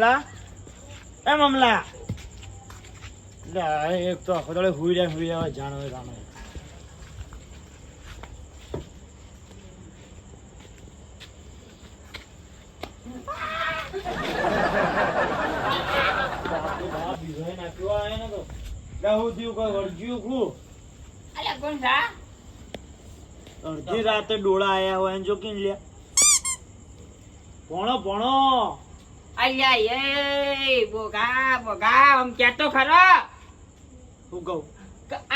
મમલા એ મમલા લે એક તો આખો દાડો હુઈ રહ્યા હુઈ રહ્યા જાણો જાણો. અડધી રાતે ડોળા આયા હોય ને જો કિન લ્યા. ભણો ભણો અલ્યા એ બોગા બોગા આમ કેતો ખરો. હું કહું?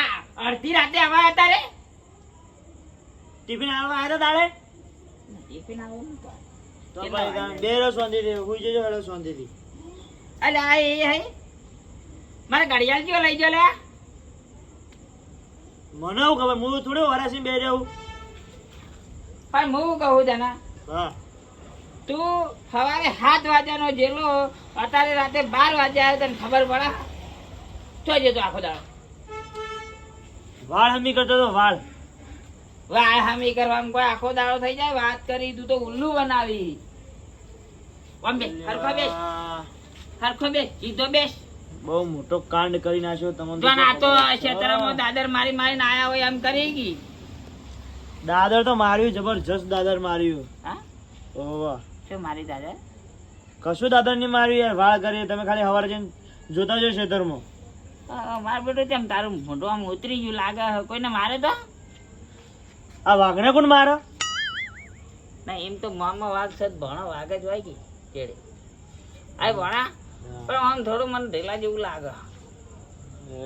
આ અડધી રાતે આવા હતા રે. ટિફિન આવવા આવ્યા તારે? ટિફિન બે રો શાંતિથી હુઈ જજો શાંતિથી અલ્યા આ એ હે. મારે ઘડિયાળ કયો લઈ જો લે? મને હું ખબર? હું થોડું વરાસી બે રહું. પણ હું કહું તને. હા. તું સવારે સાત વાગ્યાનો જેલો અત્યારે રાતે બાર વાગે આવ્યો તને ખબર પડે? તો તો આખો દાડો. વાળ હમી કરતો તો વાળ. વાળ હમી કરવાનું કોઈ આખો દાડો થઈ જાય? વાત કરી તું તો ઉલ્લુ બનાવી. આમ બે હરખો બેસ. હરખો બેસ સીધો બેસ. બહુ મોટો કાંડ કરી નાખ્યો તમને તો ક્ષેત્રમાં દાદર મારી મારીને આયા હોય એમ કરી ગઈ. દાદર તો માર્યું જબરજસ્ત દાદર માર્યું. હા? ઓવા શું મારી દાદા. કશું દાદા નહીં માર્યું યાર વાળ કરીએ તમે ખાલી હવારે જઈને જોતા જો ખેતરમાં. મારું બેટું તેમ તારું મોઢું આમ ઉતરી ગયું લાગે. કોઈને મારે તો? આ વાઘને કોણ મારે? ના એમ તો મામા વાઘ છે ભણો વાઘ જ હોય કે ચેડે આ ભણા પણ આમ થોડું મને ઢીલા જેવું લાગે.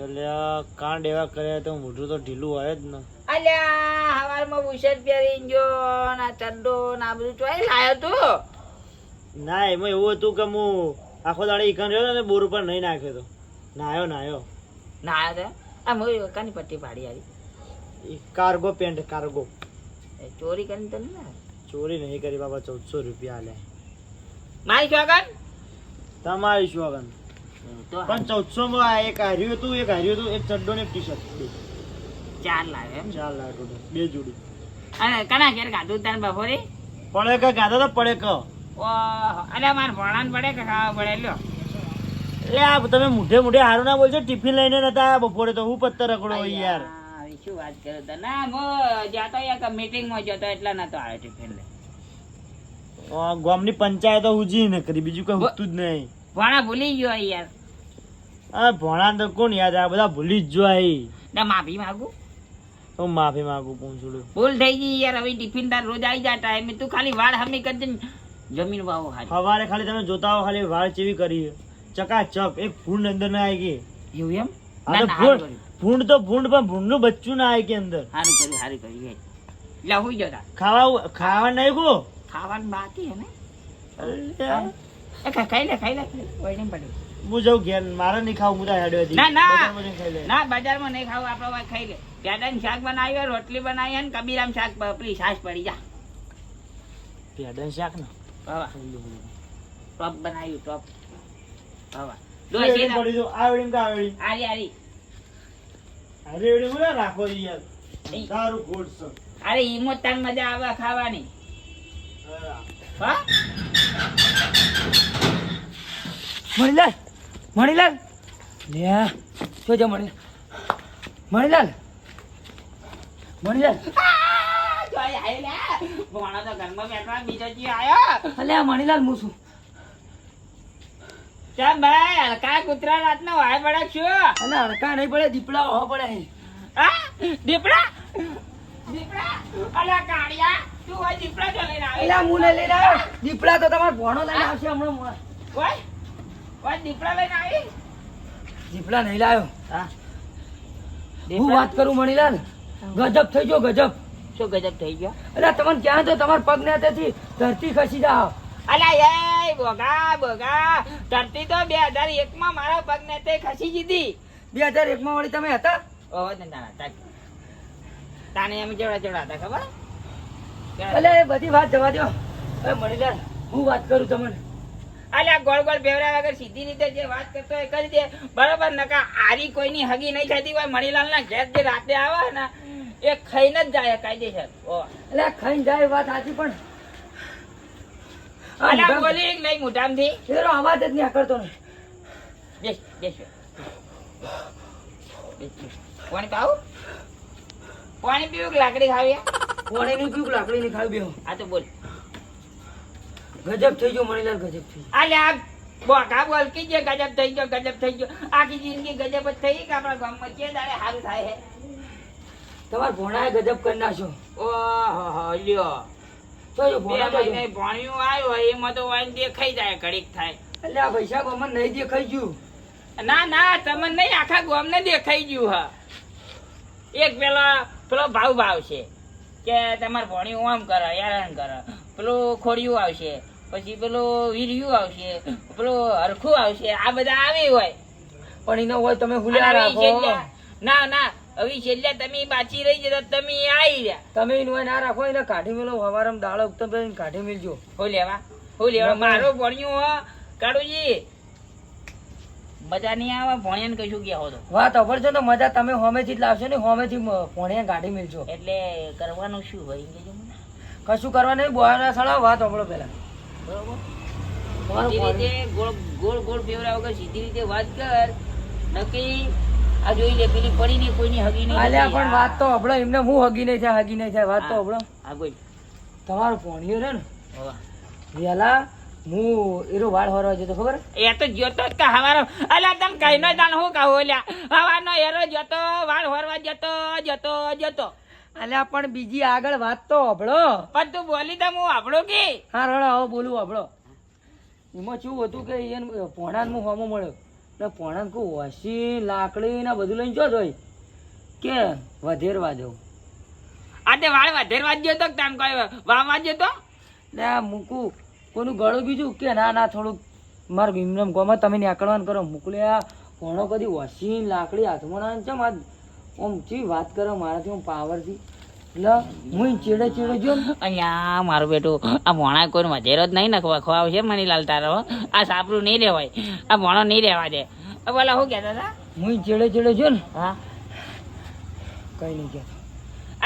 એટલે કાંડ એવા કર્યા તો મોઢું તો ઢીલું હોય જ ને. અલ્યા હવારમાં બુશર્ટ પહેરીને જો ના ચડ્ડો ના બધું ચોઈ લાયો તું. ના એમાં એવું હતું કે હું આખો દાડે ઈકન રહ્યો ને બોર ઉપર નહીં નાખ્યો તો. નાયો નાયો. ના તે? આ હું કાની પટ્ટી પાડી આવી? કાર્ગો પેન્ટ કાર્ગો ચોરી કરીને તો ને ચોરી નહીં કરી બાબા ચૌદસો રૂપિયા લે. મારી શોગન તમારી શું આગળ? પણ ચૌદસો માં એક હાર્યું હતું એક હાર્યું હતું એક ચડ્ડો ને ટી શર્ટ ચાર લાવે એમ? ચાર લાવે બે જોડી. અને કના ઘેર ગાધું તાર બપોરે? પડે કે ગાધો તો પડે કે. અલ્યા મારે ભણાને પડે કે ખાવા પડે લ્યો. એટલે આ તમે મોઢે મોઢે હારું ના બોલજો ટિફિન લઈને નતા બપોરે તો હું પત્તર રખડો યાર. શું વાત કરો તો? ના હું જાતો એક મીટિંગમાં જતો એટલે નતો આવ્યો ટિફિન લઈ. ગામની પંચાયતો ઉજી ન કરી બીજું કઈ હોતું જ નહીં. ભણા ભૂલી ગયો યાર. આ ભણા તો કોણ યાદ આ બધા ભૂલી જ જાય ના માફી માંગુ. હું માફી માંગુ પૂછું ભૂલ થઈ ગઈ યાર હવે ટિફિન તાર રોજ આવી જાય ટાઈમે તું ખાલી વાળ હમી કરજે ને. જમીન વાવો હારી. સવારે ખાલી તમે જોતા હો ખાલી વાળ ચેવી કરી. ચકાચક એક ભૂંડ અંદર ના આવી ગઈ. એવું એમ? હા તો ભૂંડ ભૂંડ તો ભૂંડ પણ ભૂંડનું બચ્ચું ના આવી કે અંદર. હારું કર્યું હારું કર્યું એટલે હું જતા ખાવા ખાવા નહીં ગો? ખાવાનું બાકી હે ને? એ ખાઈ લે ખાઈ લે કોઈ નહીં પડ્યું હું જાઉં ઘેર મારે નહીં ખાવું મુદા હેડ્યો ના, ના. ના બજારમાં નહીં ખાવું આપણે ખાઈ લે. ને શાક બનાવી રોટલી બનાવી અને ને કબીરામ શાક પેલી છાશ પડી જા. પેડાનું શાક ને. બાબા ટોપ બનાવ્યું ટોપ વેડી પડી જો, આ વેડી ને આરી આરી આ વેડી હું રાખો યાર. ઈ. સારું છે. અરે ઈમો તાર મજા આવે ખાવાની. હા. હા? મણીલાલ મણીલાલ. લે શું મણી મણીલાલ. મણીલાલ અલ્યા મણીલાલ હું છું? ભાઈ હલકા કૂતરા રાતનો વાય પડે છો? અને હલકા નહીં પડે દીપડા હો પડે હા? દીપડા? દીપડા? અલ્યા કાળિયા તું હોય દીપડા જો લઈને આવી. અલ્યા હું લઈને આવ્યો. દીપડા તો તમાર ભોણો લઈને આવશે હમણાં. ઓય ઓય દીપડા લઈને આવી? દીપડા નહીં લાવ્યો હા. હું વાત કરું મણીલાલ? ગજબ થઈ ગયો ગજબ. શું ગજબ થઈ ગયો. અલ્યા તમને ક્યાં તો તમારા પગ ને હાથેથી ધરતી ખસી જાવ અલ્યા એ બોગા બોગા ધરતી તો બે હજાર એક માં મારા પગ ને તે ખસી જીધી બે હજાર એક માં વળી તમે હતા? ઓહો ના તારા તાને એમ જેવડા જેવડા હતા ખબર? અલે એ બધી વાત જવા દો અરે મણીલાલ હું વાત કરું તમને. અલ્યા ગોળ ગોળ બેવરા વગર સીધી રીતે જે વાત કરતો હોય એ કરી દે. બરોબર નકા આરી કોઈની હગી નહીં થતી હોય મણીલાલ ના ઘેર જે રાતે આવે ને એ ખાઈને જ જાય કાયદેસર એટલે ખાઈને જાય વાત સાચી પણ અલા બોલી એક નહીં મોઢામાંથી. એનો અવાજ જ નહીં કરતો ને. બેસ બેસ. બેસ. બેસ, બેસ. પાણી પાવું પાણી પીવું કે લાકડી ખાવી? નહીં પીવું લાકડી નહીં ખાવી બેહો. આ તો બોલ. ગજબ થઈ ગયો મણીલાલ ગજબ થઈ અલે આ બોકા બોલ કી જે ગજબ થઈ ગયો ગજબ થઈ ગયો. આખી જિંદગી ગજબ જ થઈ કે આપણા ગામમાં કે દાડે સારું થાય હે? તમારા ભોણાએ ગજબ કરી નાખ્યો. ઓહો લ્યો. તો ભોણા તો જો. મહિને ભણ્યું આવ્યો એમાં તો વાઈન દેખાઈ જાય ઘડીક થાય. એટલે આ પૈસા ગમન નહીં દેખાઈ ગયું. ના ના તમને નહીં આખા ગામને દેખાઈ ગયું હા. એક પેલો પેલો ભાવ ભાવ છે કે તમારે ભણ્યું આમ કરે હેરાન કરે. પેલું ખોડિયું આવશે પછી પેલું વીર્યું આવશે પેલું હરખું આવશે આ બધા આવી હોય. પણ એનો હોય તમે હુલ્યા રાખો ના ના હવે છેલ્લા તમે બાચી રહી જતા તમે આવી રહ્યા. તમે એનું ના રાખો એને કાઢી મેલો હવારમ દાળ પછી કાઢી મેલજો. હો લેવા? હો લેવા? મારો ભણ્યું હો. કાળુજી. મજા નહીં આવે ભણ્યાને કશું ગયા તો. વાત અભરજો તો મજા તમે હોમેથી જ લાવશો ને હોમેથી ભણ્યા કાઢી મેલજો. એટલે કરવાનું શું હોય મને. કશું કરવા નહીં બોવાના સળાવ વાત અભળો પેલા બરોબર? રીતે ગોળ ગોળ ગોળ ફેવરા વગર સીધી રીતે વાત કર. નક્કી આ જોઈ લે પેલી પડી નહીં કોઈની હગી નહીં અલ્યા પણ વાત તો અભળો એમને હું હગી નહીં થાય હગી નહીં થાય વાત તો અભળો હા કોઈ તમારું પોણીયો રે ને. વેલા હું એરો વાળ હરવા જતો ખબર? એ તો જોતો જ કા હવારો. અલા તમ કઈ નો દાન હું કહું લ્યા હવાનો એરો જતો વાળ હોરવા જતો જતો જતો. અલ્યા પણ બીજી આગળ વાત તો અભળો પણ તું બોલી તમ હું આપણો કે? હા રડો હવે બોલું હબળો એમાં શું હતું કે એને પોણાને હું હોમો મળ્યો. ને પોણા કહું વસી લાકડી ને બધું લઈને જો જોઈ. કે વધેરવા જવું. આ તે વાળ વધેરવા જ તો તાન કોઈ વાવવા તો? ને મૂકું. કોનું ગળું બીજું? કે ના ના થોડુંક મારા ભીમરમ ગોમાં તમે નીકળવાનું કરો. મોકલે આ પોણો કદી વસી લાકડી હાથમાં ના ચમ આમ ચી વાત કરો મારાથી હું પાવરથી. હું ચેડે ચેડે જો. અહીંયા મારું બેટું આ ભોણા કોઈ વધેરો જ નહીં નખવા ખવાવ છે મનીલાલ તારો. આ સાપરું નહીં રહેવાય આ ભોણો નહીં રહેવા દે. બોલા શું કહેતા હતા? હું ચેડે ચેડે જો ને. હા. કઈ નહીં કે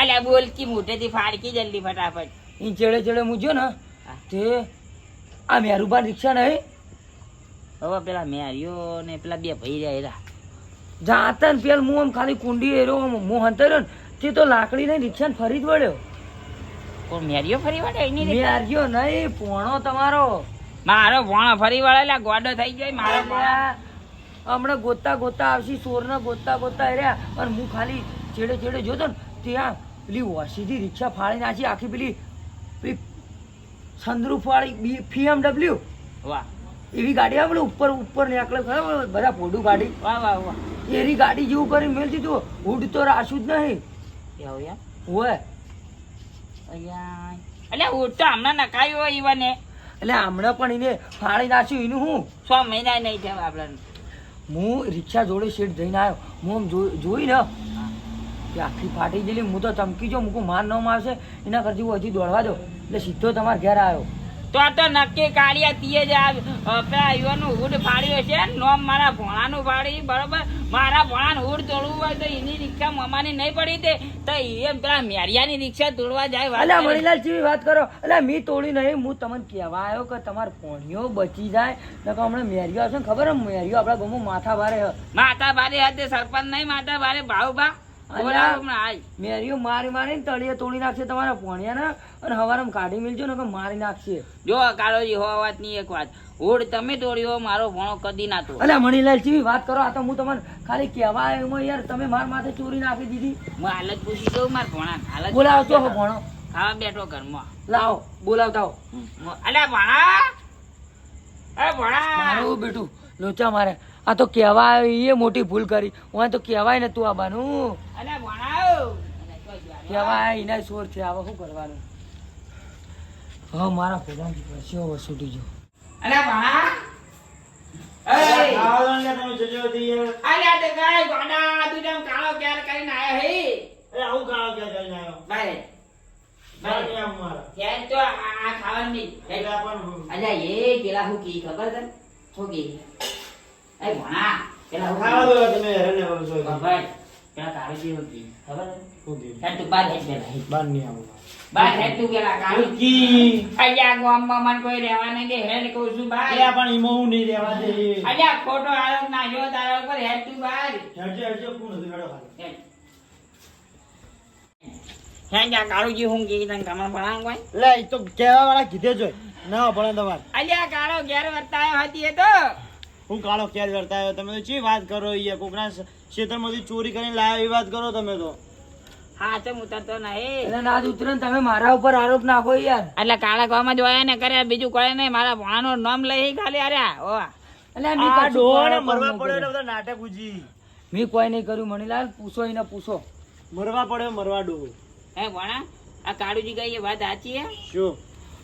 અલ્યા બોલકી મોઢેથી ફાડકી જલ્દી ફટાફટ. એ ચેડે ચેડે હું જો ને તે આ મેરુબાન રિક્ષા નહીં હવે પેલા મેરિયો ને પેલા બે ભાઈ રહ્યા જાતા ને પેલ હું આમ ખાલી કુંડી એરો હું હંતાર્યો ને તે તો લાકડી નહીં રિક્ષા ફરી જ વળ્યો. કોણ મેરિયો ફરી વળે એની મેં આર્યો નહીં પોણો તમારો. મારો પોણો ફરી વળે એટલે ગોડો થઈ ગયો મારો હમણાં ગોતા ગોતા આવશી સોરના ગોતા ગોતા રહ્યા. અને હું ખાલી છેડે છેડે જોતો ને ત્યાં પેલી ઓસીથી રિક્ષા ફાળી નાખી આખી પેલી પેલી સંદરૂફ વાળી ફીએમડબલ્યુ વાહ. એવી ગાડી આપણે ઉપર ઉપર નીકળે બધા પોઢું ગાડી. વાહ વાહ વાહ. એરી ગાડી જેવું કરી મેલ દીધું હુડ તો રાશું જ નહીં. એવું એમ? હોય અહીંયા ઉઠ તો હમણાં નખાયું હોય ઈવને. એટલે હમણાં પણ એને ફાડી નાખ્યું એનું હું? છ મહિના નહીં થયા આપણને હું રિક્ષા જોડે શેઠ જઈને આવ્યો. હું આમ જોઈ જોઈ ને કે આખી ફાટી ગયેલી. હું તો ચમકી જો મૂકું. માર ન આવશે એના કરતી હું હજી દોડવા દો એટલે સીધો તમારા ઘેર આવ્યો. તો આ તો નક્કી કાઢ્યા તીએ જ પેલા યુવાનું હુડ ફાડ્યો છે નોમ મારા ભોણાનું ફાડી બરોબર? મારા ભોણાનું હુડ તોડવું હોય તો એની રિક્ષા મમાની નહીં પડી દે તો એ પેલા મેરિયાની રિક્ષા તોડવા જાય કરે. મણીલાલ જેવી વાત કરો. અલ્યા મી તોડી નહીં હું તમને કહેવા આવ્યો કે તમારે પોણીઓ બચી જાય. નકર હમણાં મેરિયો આવશે ને ખબર મેરિયો આપણા ગામમાં માથા ભારે માથા ભારે હાથે સરપંચ નહીં માથા ભારે ભાવ ભા બોલાવો. મેરિયો મારી મારી ને તળિયે તોડી નાખશે તમારા પોણિયાને અને હવારમાં કાઢી મિલજો ને મારી નાખશે. જો કાળોજી હો વાતની એક વાત. હોડ તમે તોડ્યો મારો ભણો કદી ના તો અલ્યા મણીલાલ ચીવી વાત કરો આ તો હું તમને ખાલી કહેવા એમાં યાર તમે માર માથે ચોરી નાખી દીધી. હું હાલત પૂછી દઉં માર ભણા હાલત બોલાવતો તો ભણો. ખાવા બેઠો ઘરમાં. લાવો બોલાવતા અલ્યા ભણા! એ ભણા! મારું બેટું લોચા મારે. આ તો કેવાય એ મોટી ભૂલ કરી. હું તો કહેવાય ને તું આબાનું અલ્યા કહેવાય એના સોર છે. હવે શું કરવાનું? હા મારા પરસ્યો જો આ આ ખબર એ ભણા પેલા હું ખાવા દો તમે હેરાન ના કરો છો. ખબર પેલા તારે જેવું કી ખબર તને ઓકે હેડ તું બાર હેડ પેલા. બાર નહીં આવું. બાર હેડ તું પેલા કાળું. કી અલ્યા ગામમાં મન કોઈ રહેવા નહીં દે. હેડ કહું છું બાર અલ્યા પણ ઈમો હું નહીં રહેવા દે. અલ્યા ખોટો આરોપ જો તારા ઉપર હેડ તું બાર હેડજો હેડજો કોણ હતું? હેડો ખાલી. હેડ. હેડ કાળુજી હું કીધી તને કમર ભણાવ કોઈ? લે તો કેવા વાળા કીધે જોઈ ના ભણે તમારે. અલ્યા કાળો ઘેર વર્તાયો હતી એ તો. હું કાળો ખેર કરતા આવ્યો. તમે તો ચી વાત કરો અહીંયા કોકના ક્ષેત્રમાંથી ચોરી કરીને લાવ્યો એ વાત કરો તમે તો. હા ચમ ઉતરતો નહીં. એટલે ઉતરે તમે મારા ઉપર આરોપ નાખો યાર. એટલે કાળા ગામમાં જોયા ને કરે બીજું કોઈ નહીં મારા ભણાનું નામ લઈ ખાલી અરે ઓ એટલે આ કશું મરવા પડ્યો બધા નાટક ઉજી. મેં કોઈ નહીં કર્યું. મણીલાલ પૂછો એને પૂછો. મરવા પડે મરવા ડોહો. હે ભણા આ કાળુજી ગઈ વાત સાચી હે? શું?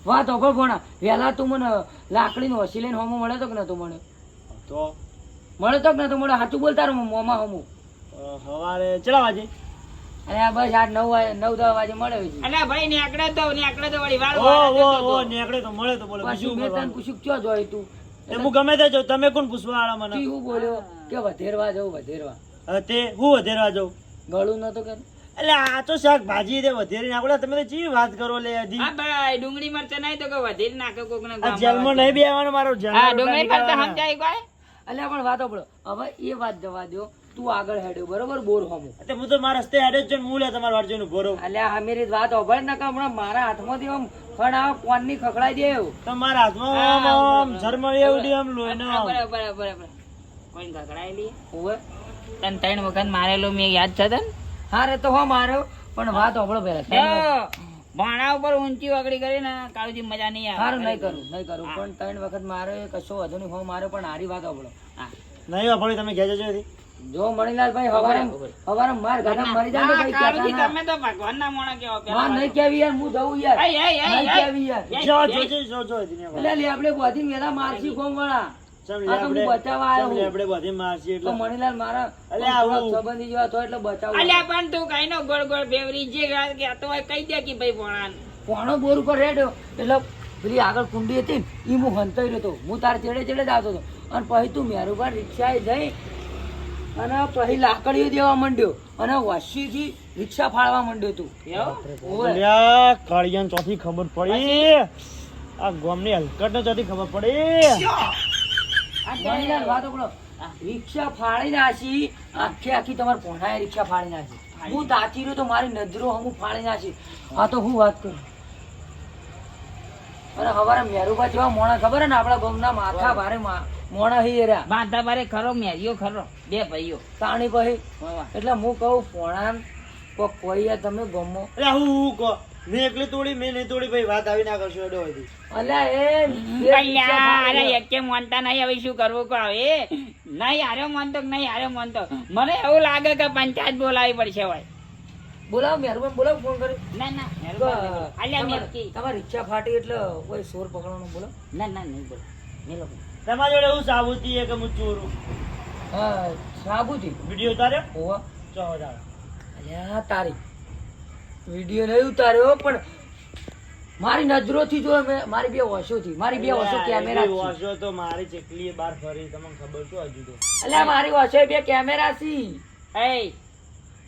વાત ઓગળ ભણા. વહેલા તું મને લાકડીનું હસી લઈને હોમો મળે તો કે નતો મળે તો? મળે તો કે તો મળે. સાચું બોલતા રહો મોમાં હમું. સવારે ચલા વાજે અને આ બસ આઠ નવ વાગે નવ દસ વાગે મળે છે અલ્યા ભાઈ નેકડે તો નેકડે તો વળી વાળ ઓ ઓ નેકડે તો. મળે તો બોલે બીજું મેં તને. પૂછ્યું ક્યાં જોઈ તું? તે હું ગમે તે જો તમે કોણ પૂછવા વાળા મને તું બોલ્યો? કે વધેરવા જવું વધેરવા. તે હું વધેરવા જાઉં? ગળું નતો કે? એટલે આ તો શાકભાજી દે વધેરી નાખો. તમે તો ચી વાત કરો લે હજી હા ભાઈ ડુંગળી મરચા નહીં તો કે વધેરી નાખો કોક ને આ જેલમાં નહીં બેવાનો મારો જેલમાં હા ડુંગળી મરચા સમજાય કોઈ? અલ્યા પણ વાતો પડો હવે એ વાત જવા દો તું આગળ હેડ્યો બરોબર? બોર હોમું. એટલે હું તો મારા રસ્તે હેડે જ હું લે તમારા વાડનું રહું અલ્યા હમીરી વાત હોભળ ના કામ મારા હાથમાં થી આમ ફળ કોનની ખખડાઈ દે એવું. તો મારા હાથમાં આમ આમ ઝરમળી એવડી આમ લોહીનો હા, બરાબર બરાબર બરાબર. કોઈ કકડાયેલી હોવે. તને ત્રણ વખત મારેલો મેં યાદ છે તને? હા રે તો હો માર્યો. પણ વાત હોભળો પેલા ભાણા ઉપર ઊંચી વગડી કરીને કાળુજી મજા નહીં આવે. સારું નહીં કરું નહીં કરું. પણ ત્રણ વખત મારે કશો વધુ નહીં હો મારે પણ હારી વાત ઓભળો નહીં વાપરી તમે ઘેર જજો જો મણીલાલ ભાઈ હવારે હવારે માર ગાડા મરી જાય હા, ભાઈ કાળુજી તમે તો ભગવાનના મોણા કેવો ના. પેલા હા નહીં કેવી યાર હું જઉં યાર. એય, એય, એય, નહીં કેવી યાર. જો જો જો જો એટલે આપણે બોધી વેલા મારસી કોમ વાળા આપણે- બધી મારશી એટલે મણીલાલ મારા અલ્યા, થોડાક આવું. સંબંધી જેવા તો એટલે બચાવ. અલ્યા પણ તું કઈ નો ગોળ ગોળ ફેવરી જે વાત કે આ તો હોય કહી દે કે ભાઈ ભણાન. પોણો બોર ઉપર રેડ્યો. એટલે પેલી આગળ કુંડી હતી ઈ હું હંતાઈ રહ્યો હું તાર ચેડે ચેડે જ આવતો હતો. અને પછી તું મેરુબાર રિક્ષાએ જઈ અને પછી લાકડીઓ દેવા માંડ્યો. અને વસીથી રિક્ષા ફાળવા માંડ્યો તું. કાળિયાને ચોથી ખબર પડી. આ ગોમની હલકટને ચોથી ખબર પડી. રિક્ષા ફાળી નાખી. આખી આખી તમારે પોણાએ રિક્ષા ફાળી નાખી. હું તાચી રહ્યો તો મારી નજરો હું ફાળી નાખી. હા તો હું વાત કરું? અને હવારે મેરુબા જેવા મોણા ખબર ને આપણા ગામના માથા ભારે મોણા હી રહ્યા. માથા ભારે ખરો મેરિયો ખરો. બે ભાઈઓ. તાણી ભાઈ. એટલે હું કહું પોણા કોઈ તમે ગમો. હું કહો? મેં એકલી તોડી મેં નહીં તોડી ભાઈ વાત આવી ના કરશો એડો હતી અલ્યા એ એ રિક્ષા અરે એકે માનતા નહીં હવે શું કરવું કહો એ? નહીં હારે માનતો નહીં હારે માનતો. મને એવું લાગે કે પંચાયત બોલાવી પડશે ભાઈ બોલાવો મેરુબા બોલાવો ફોન કરી ના ના અલ્યા મેરકી. તમારી રિક્ષા ફાટી એટલે કોઈ સોર પકડવાનું બોલો. ના ના નહીં બોલો મેલો. તમારા જોડે હું સાબુતી કે હું ચોરું? હા સાબુથી વીડિયો તારે હોવા. ચો અલ્યા તારી. વીડિયો નહીં ઉતાર્યો પણ મારી નજરોથી જો મેં મારી બે વર્ષોથી મારી બે વર્ષો કેમેરા વર્ષો તો મારી ચકલીએ બાર ફરી તમને ખબર શું હજુ તો. અલ્યા મારી વર્ષો બે કેમેરા સી એ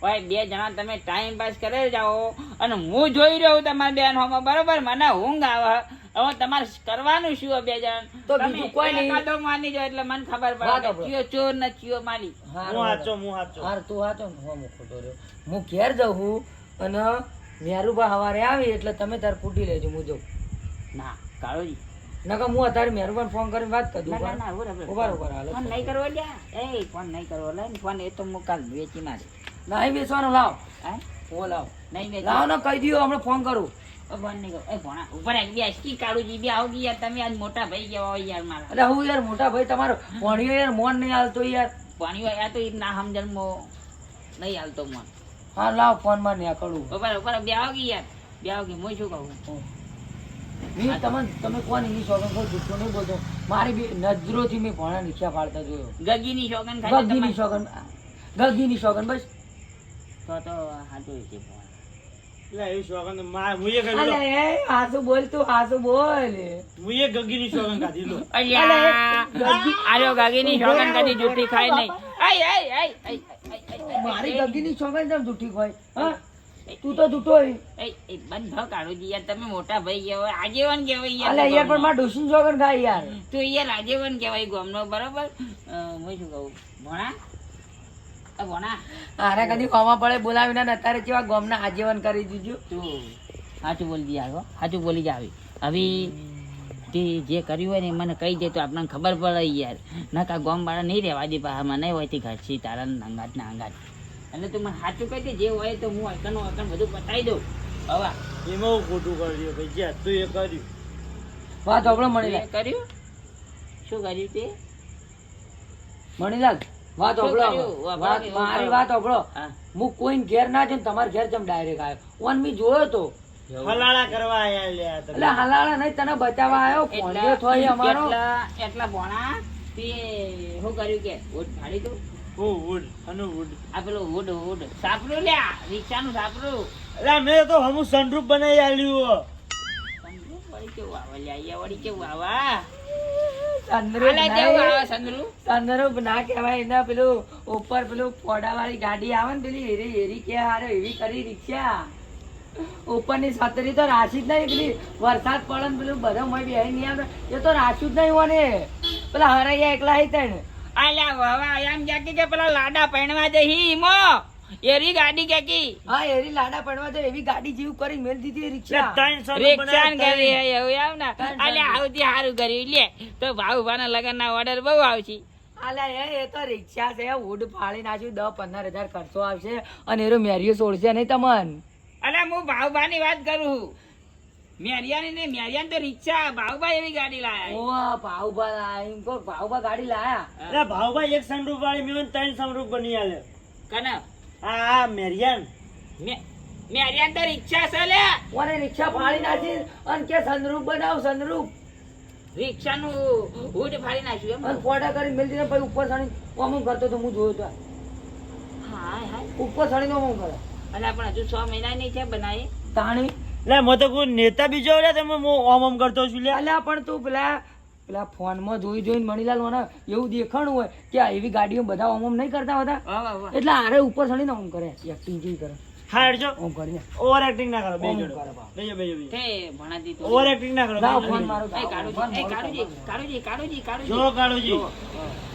ઓય બે જણા તમે ટાઈમ પાસ કરે જાઓ. અને હું જોઈ રહ્યો તમારા બેન હોમાં બરોબર? મને ઊંઘ આવે. હવે તમારે કરવાનું શું બે જણ? તો બીજું કોઈ નહીં. કાદો માની જાઓ એટલે મને ખબર પડે ચિયો ચોર ને ચિયો માલી. હું. હાચો હું હાચો. હાર તું હાચો હું ખોટો રહ્યો. હું ઘેર જાઉં અને મેરુભા સવારે આવી એટલે તમે તાર ફૂટી લેજો હું જાઉં ના કાળોજી. નકર હું અત્યારે મેરુબાને ફોન કરીને વાત કરી ના દઉં ના ના ઊભો ઊભા હાલો ફોન નહીં કરવો લ્યા. એ ફોન નહીં કરવો લે ફોન એ તો હું કાલ વેચી મારે. નહીં વેચવાનો લાવ. હે? લાવ. નહીં વેચ લાવ ને કહી દો હમણાં ફોન કરું. એ નહીં એ ભણા ઉપર આવી બે કી કાળુજી બે આવો યાર તમે આજ મોટા ભાઈ જેવા હોય યાર મારા. હું યાર મોટા ભાઈ તમારો ભણ્યો યાર મોન નહીં હાલતો યાર. આ તો ઈ ના સમજણ મો નહીં હાલતો મન. હા લાવ ફોનમાં નીકળું ઉપર ઉપર બે આવો યાર. બે આવો હું શું કહું? મેં તમને તમે કોણ એની શોખન કોઈ જૂઠું નહીં બોલતો. મારી બી નજરોથી મેં ભણા નીચા પાડતા જોયો. ગગીની શોગન ખાઈ ગગીની શોખન ગગીની શોખન બસ. તો તો હાચું છે ફોન. એટલે એવી શોખન તો મા- મુએ કરી લો. અલે એ હાસુ બોલ તું હાસુ બોલ. મુએ ગગીની શોખન કાઢી લો. અલ્યા આર્યો ગગીની શોગન કદી જૂઠી ખાય નહીં. મારી. ગગીની છોકરી તમ જૂઠી હોય હા? તું તો જૂઠો. એ બંધ થાવ કાળુજી યાર તમે મોટા ભાઈ કહેવાય આગેવાન કહેવાય યાર અલે યાર પણ. મારા ડોશીને જોગણ યાર. તો યાર આગેવાન કહેવાય ગામનો બરાબર? હું શું કહું? ભણા? ભણા? આરે કદી કોમા પડે બોલાવીને અત્યારે કેવા ગોમના આજીવન કરી દીધું. તું સાચું બોલી દી આવ્યો સાચું બોલી જ આવી. હવે તે જે કર્યું હોય ને મને કહી દે તો આપણને ખબર પડે યાર. નકા કા વાળા નહીં રહેવા દે પા મને હોય તે ઘરથી તારા અંગાત ના અંગાત. એટલે તું મને સાચું કહી દે જે હોય તો હું અકન અકન બધું પતાવી દઉં. હવા. એમાં હું ખોટું કર્યું ભાઈ જ્યાં તું એ કર્યું. વાત આપણે મળી કર્યું? શું કર્યું તે? મણીલાલ વાત? વાપરો વાત મારી વાત ઓબળો હા. હું કોઈ ઘેર ના જઈને તમારા ઘેર જમ ડાયરેક્ટ આવ્યો. ઓન મી જોયો તો. ફલાણા કરવા આયા લ્યા તમે. એટલે હલાળા નહીં તને બચાવવા આવ્યો ફોનજો થોય અમારો. એટલા એટલા તે શું કર્યું કે? ઊંટ ફાડી દઉં. હું wood, આનું આ પેલું વુડ વુડ સાપરું લ્યા? રિક્ષાનું સાપરું અલ્યા મેં તો હમું sunroof બનાવી આલ્યું સંદરૂપ વળી કેવું આવે લ્યા? અહીંયા વળી કેવું આવા? સંદરૂપ આલા કેવું આવે નહીં. સંદરૂપ સંદરૂપ ના કહેવાય એના પેલું ઉપર પેલું ફોડા વાળી ગાડી આવે ને પેલી હેરી હેરી કે હારે એવી કરી રિક્ષા. ઉપરની છત્રી તો રાશી જ નહીં પેલી વરસાદ પડે ને પેલું બધા મય બેહી નહીં આવે. એ તો રાશું જ નહીં હોને. પેલા હરાયા એકલા હઈ તણ. આલ્યા વાવા એમ જાકી કે પેલા લાડા પહેણવા જઈ ઈમો. એરી ગાડી કે કી હા એરી લાડા પડવા તો એવી ગાડી જીવ કરી મેલ દીધી રિક્ષા. રિક્ષા કરી. એવું આવ ને. આલ્યા આવતી સારું કરી લે તો ભાવ ભાના લગનના ઓર્ડર બહુ આવશે. અલ્યા એ એ તો રિક્ષા છે ઉડ ફાળી નાખ્યું દસ પંદર હજાર ખર્ચો આવશે અને એરો મેરીઓ છોડશે નહીં તમન. અલ્યા હું ભાવભાની વાત કરું મેરિયાની ને મેરિયાની તો રિક્ષા ભાવભાઈ એવી ગાડી લાયા. ઓવા ભાવભા એમ કહો ભાવભા ગાડી લાયા? અલ્યા ભાવભાઈ એક સંરૂપ વાળી મેં ત્રણ સંરૂપ બની આલે. કને? આ આ મેરિયાન. મે- મેરિયાની તો રિક્ષા છે લે. ઓને રિક્ષા ફાડી નાખી અને કે સંરૂપ બનાવ સંરૂપ રિક્ષાનું હુડ ફાડી નાખ્યું એમ. અન ફોટા કરી મેલ ને પછી ઉપર ચડી ઓમ કરતો તો હું જોયો તો. હાય હાય. ઉપર ચડીને ઓમ કરે. અલ્યા પણ હજુ છ મહિના નહીં છે બનાવી. તાણી. લે મો તો કોઈ નેતા બીજો લે તમે હું ઓમ ઓમ કરતો છું લે. અલ્યા પણ તું પેલા પેલા ફોનમાં જોઈ જોઈને મણીલાલ મને એવું દેખાણું હોય કે એવી ગાડીઓ બધા ઓમ ઓમ નહીં કરતા વાહ એટલે આરે ઉપર ચડીને ઓમ કરે એક્ટિંગ જેવી કરે. હા હેડજો. ઓમ કરીને ઓવર એક્ટિંગ ના કરો બે જોડો. કરે બેજો બેજો બેજો તે ભણાતી તો. ઓવર એક્ટિંગ ના કરો લાવ ફોન મારો એ કાળુજી એ કાળુજી કાળુજી કાળુજી. કાળુજી. જો કાળુજી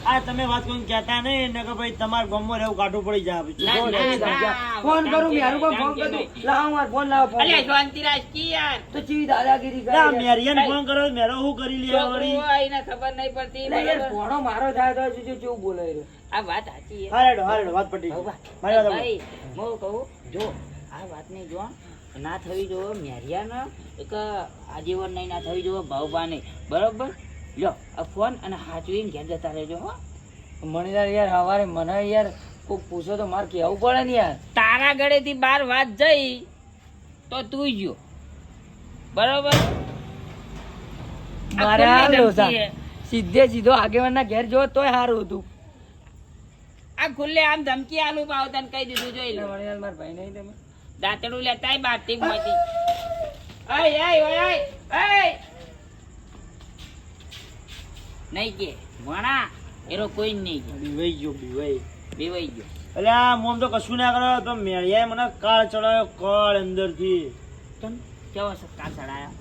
આ તમે વાત કોઈ કહેતા નહીં ને કે ભાઈ તમારા ગામમાં રહેવું કાઢવું પડી જાય ના, ના. ના. ફોન કરું મેરું પણ ફોન કરું લાવ માર ફોન લાવ ફોન અલે શાંતિરાજ કી યાર તો ચીવી દાદાગીરી કરે ના આ યાર. ફોન કરો મેરો હું કરી લે વળી એને ખબર નહીં પડતી યાર બરાબર? મારો થાય તો જો જો કેવું બોલે એ. આ વાત સાચી છે. હારેડો હારેડો વાત પડી ગઈ. મારી વાત ભાઈ, હું કહું, જો આ વાતની જો ના થવી જો મેરિયાને એક આજીવન નહીં ના થવી જો ભાવભા નહીં બરોબર લ્યો આ ફોન અને હાચવીને ઘેર જતા રહેજો હો. મણીલાલ યાર સવારે મને યાર કોઈ પૂછો તો મારે કહેવું પડે ને યાર. તારા ગળેથી બાર વાત જઈ તો તું ગયો. બરોબર? મારે. સીધે સીધો આગેવાનના ઘેર જો તોય સારું હતું. આ ખુલ્લે આમ ધમકી આલું પાવ તને કહી દીધું જોઈ લો. મણીલાલ મારા ભાઈ નહીં તમે. દાંતડું લેતાય બારથી મોતી અય અય ઓય અય નહીં કે ભણા એરો કોઈ નહીં કે બીવાઈ ગયો બીવાઈ. બીવાઈ ગયો. એટલે આ મોમ તો કશું ના કરો તો મેળિયાએ મને કાળ ચડાયો કાળ અંદરથી. તન કેવો સત્કાર ચડાયો?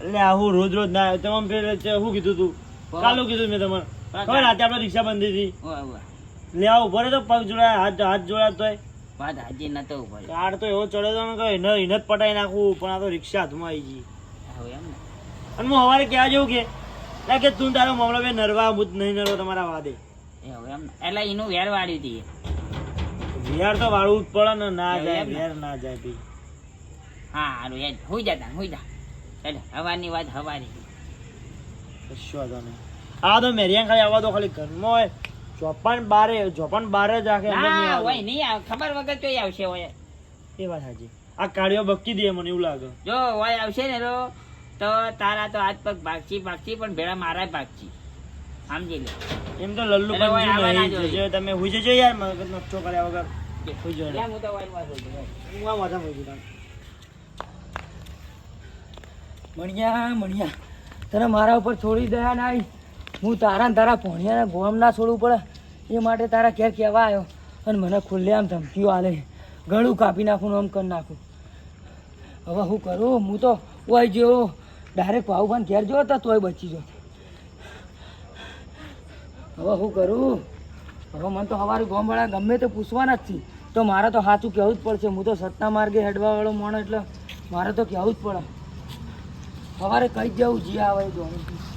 એટલે આવું રોજ રોજ ના તમામ ફેર શું કીધું તું? કાલું કીધું મેં તમને. ખબર રાતે આપણે રિક્ષા બંધી હતી. લે આવું ઊભો તો પગ જોડાયા હાથ હાથ જોડ્યા તોય. વાત હાજી નતો ઊભો કાળ તો એવો ચડ્યો તો કે એને એને જ પટાઈ નાખવું પણ આ તો રિક્ષા હાથમાં આવી ગઈ. હવે એમ ને. અને હું સવારે ક્યાં જેવું કે લે કે તું તારો મામલો બે નરવા હું નહીં નરવા તમારા વાદે. એ હવે એમ એટલે એનું વેર વાળ્યું હતી વેર તો વાળવું જ પડે ને ના જાય વેર ના જાય ભી હા હારું હેડ હોઈ જા તાન હોઈ જા. એટલે હવાની વાત હવાની કશો વાંધો નહીં. આ તો મેરિયા ખાલી આવવા તો ખાલી ઘરમાં હોય. ચોપન બારે ચોપન બારે જ આખે ના હોય નહીં ખબર વગર ચોઈ આવશે હોય. એ વાત સાચી. આ કાળીઓ બક્કી દે મને એવું લાગે. જો હોય આવશે ને તો. તો તારા તો હાથ પગ ભાગશી ભાગશી પણ ભેળા મારા ભાગશી. સમજી લે. એમ તો લલ્લુ. જો તમે હુઈ જજો યાર મગજ નકશો કર્યા વગર. હુઈ જજો હું તો વાસું છું. હું આ માથા હુઈ જઉં. મણિયા મણિયા તને મારા ઉપર થોડી દયા ના આવી હું તારા તારા ભણિયાને ગોમ ના છોડવું પડે. એ માટે તારા ઘેર કહેવા આવ્યો અને મને ખુલ્લે આમ ધમકીઓ આલે. ગળું કાપી નાખું આમ કરી નાખું. હવે હું કરું? હું તો ઓય જેવો ડાયરેક્ટ ભાવભાન ઘેર જો હતા તોય બચી જો હવે હું કરું? હવે મને તો સવારે ગોમવાળા ગમે તે પૂછવાના જ છે. તો મારે તો સાચું કહેવું જ પડશે. હું તો સત્તા માર્ગે હેડવાવાળો માણસ એટલે મારે તો કહેવું જ પડે. સવારે કઈ જવું? જે આવે જોવાનું